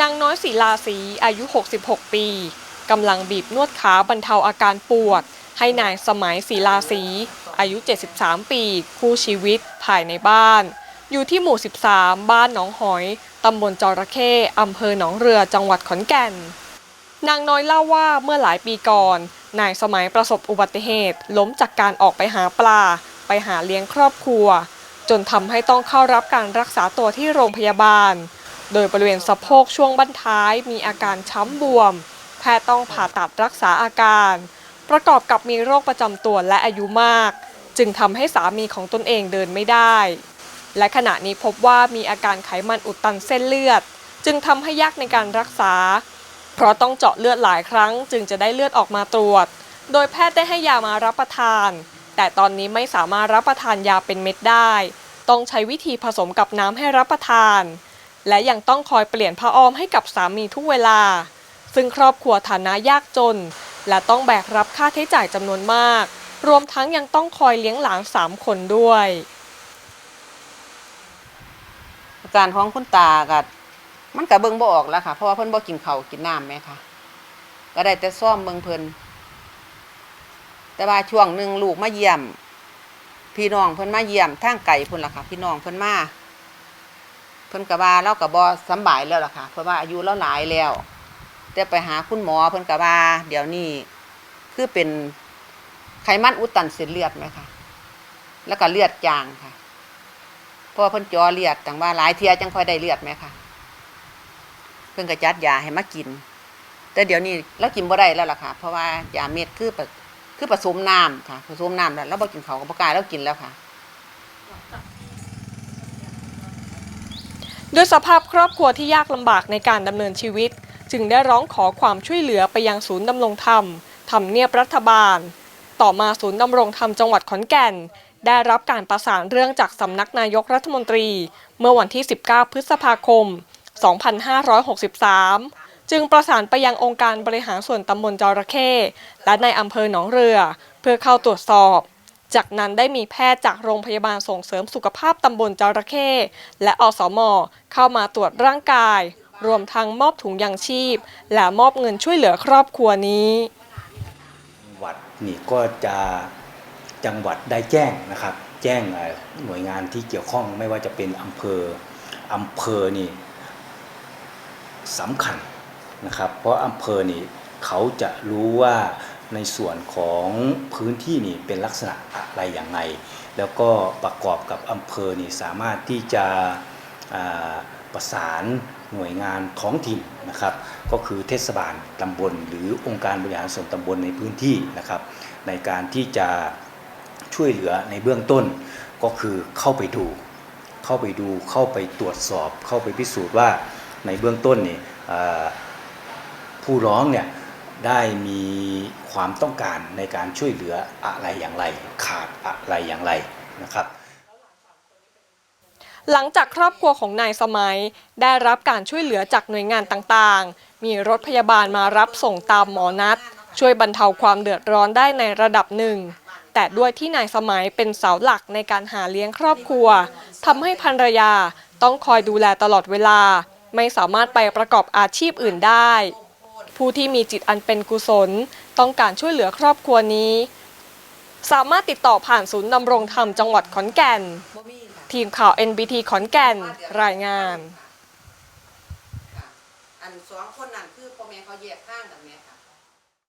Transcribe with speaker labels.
Speaker 1: นางน้อยศิลาศรีอายุ 66 ปีกำลังบีบนวดขาบรรเทาอาการปวด ให้นายสมัยศิลาศรีอายุ 73 ปี คู่ชีวิตภายในบ้าน อยู่ที่หมู่ 13 บ้านหนองหอยตำบลจระเข้อำเภอหนองเรือจังหวัดขอนแก่น นางน้อยเล่าว่าเมื่อหลายปีก่อน นายสมัยประสบอุบัติเหตุ ล้มจากการออกไปหาปลา ไปหาเลี้ยงครอบครัว จนทำให้ต้องเข้ารับการรักษาตัวที่โรงพยาบาล โดยบริเวณสะโพกช่วงบั้นท้ายมีอาการช้ำบวม แพทย์ต้องผ่าตัดรักษาอาการ ประกอบกับมีโรคประจำตัวและอายุมาก จึงทำให้สามีของตนเองเดินไม่ได้ และขณะนี้พบว่ามีอาการไขมันอุดตันเส้นเลือด จึงทำให้ยากในการรักษา เพราะต้องเจาะเลือดหลายครั้ง จึงจะได้เลือดออกมาตรวจ โดยแพทย์ได้ให้ยามารับประทาน แต่ตอนนี้ไม่สามารถรับประทานยาเป็นเม็ดได้ ต้องใช้วิธีผสมกับน้ำให้รับประทาน และยังต้องคอยเปลี่ยนผ้าอ้อมให้กับสามีทุกเวลา ซึ่งครอบครัวฐานะยากจน และต้องแบกรับค่าใช้จ่ายจำนวนมาก รวมทั้งยังต้องคอยเลี้ยงหลานสามคนด้วย
Speaker 2: อาการของคุณตาก็มันก็เบิ่งบ่ออกแล้วค่ะ เพราะว่าเพิ่นบ่กินข้าวกินน้ำแม่ค่ะ ก็ได้แต่ซ่อมเบิ่งเพิ่นแต่ว่าช่วงหนึ่งลูกมาเยี่ยม พี่น้องเพิ่นมาเยี่ยมทางไก่พุ่นล่ะค่ะ พี่น้องเพิ่นมา เพิ่นก็ว่าเราก็บ่สบายแล้วล่ะค่ะ เพราะว่าอายุเราหลายแล้วแต่ไปหาคุณหมอเพิ่นก็ว่า เดี๋ยวนี้คือเป็นไขมันอุดตันเส้นเลือดไหมคะแล้วก็เลือดจางค่ะเพราะว่าเพิ่นจอเลือดจังว่าหลายเทียจังค่อยได้เลือดไหมคะเพิ่นก็จัดยาให้มากิน แต่เดี๋ยวนี้เรากินบ่ได้แล้วล่ะค่ะ เพราะว่ายาเม็ดคือแบบคือผสมน้ำค่ะผสมน้ำแล้วเราบ่กินเขาก็บ่กล้าเรากินแล้วค่ะ
Speaker 1: ด้วยสภาพครอบครัวที่ยากลำบากในการดำเนินชีวิต จึงได้ร้องขอความช่วยเหลือไปยังศูนย์ดำรงธรรมทำเนียบรัฐบาล ต่อมาศูนย์ดำรงธรรมจังหวัดขอนแก่น ได้รับการประสานเรื่องจากสำนักนายกรัฐมนตรี เมื่อวันที่ 19 พฤษภาคม 2563 จึงประสานไปยังองค์การบริหารส่วนตำบลจระเข้และในอำเภอหนองเรือ เพื่อเข้าตรวจสอบ จากนั้นได้มีแพทย์จากโรงพยาบาลส่งเสริมสุขภาพตำบลจระเข้และอสมเข้ามาตรวจร่างกาย รวมทั้งมอบถุงยางชีพ และมอบเงินช่วยเหลือครอบครัวนี้
Speaker 3: จังหวัดนี่ก็จะจังหวัดได้แจ้งนะครับ แจ้งหน่วยงานที่เกี่ยวข้องไม่ว่าจะเป็นอำเภออำเภอนี่สำคัญนะครับ เพราะอำเภอนี่เขาจะรู้ว่า ในส่วนของพื้นที่นี่เป็นลักษณะอะไรอย่างไรแล้วก็ประกอบกับอำเภอนี่สามารถที่จะประสานหน่วยงานท้องถิ่นนะครับ ก็คือเทศบาลตำบล หรือองค์การบริหารส่วนตำบลในพื้นที่นะครับ ในการที่จะช่วยเหลือในเบื้องต้นก็คือเข้าไปดู เข้าไปดูเข้าไปตรวจสอบ เข้าไปพิสูจน์ว่าในเบื้องต้นนี่ผู้ร้องเนี่ย ได้มีความต้องการในการช่วยเหลืออะไรอย่างไร ขาดอะไรอย่างไรนะครับ
Speaker 1: หลังจากครอบครัวของนายสมัย ได้รับการช่วยเหลือจากหน่วยงานต่างๆ มีรถพยาบาลมารับส่งตามหมอนัด ช่วยบรรเทาความเดือดร้อนได้ในระดับหนึ่ง แต่ด้วยที่นายสมัยเป็นเสาหลักในการหาเลี้ยงครอบครัวทำให้ภรรยาต้องคอยดูแลตลอดเวลา ไม่สามารถไปประกอบอาชีพอื่นได้ ผู้ที่มีจิตอันเป็นกุศล ต้องการช่วยเหลือครอบครัวนี้ สามารถติดต่อผ่านศูนย์ดำรงธรรมจังหวัดขอนแก่น ทีมข่าว NBT ขอนแก่นรายงาน
Speaker 2: อันสองคนนั้นคือพ่อแม่เขาแยกทางกันแม่ค่ะ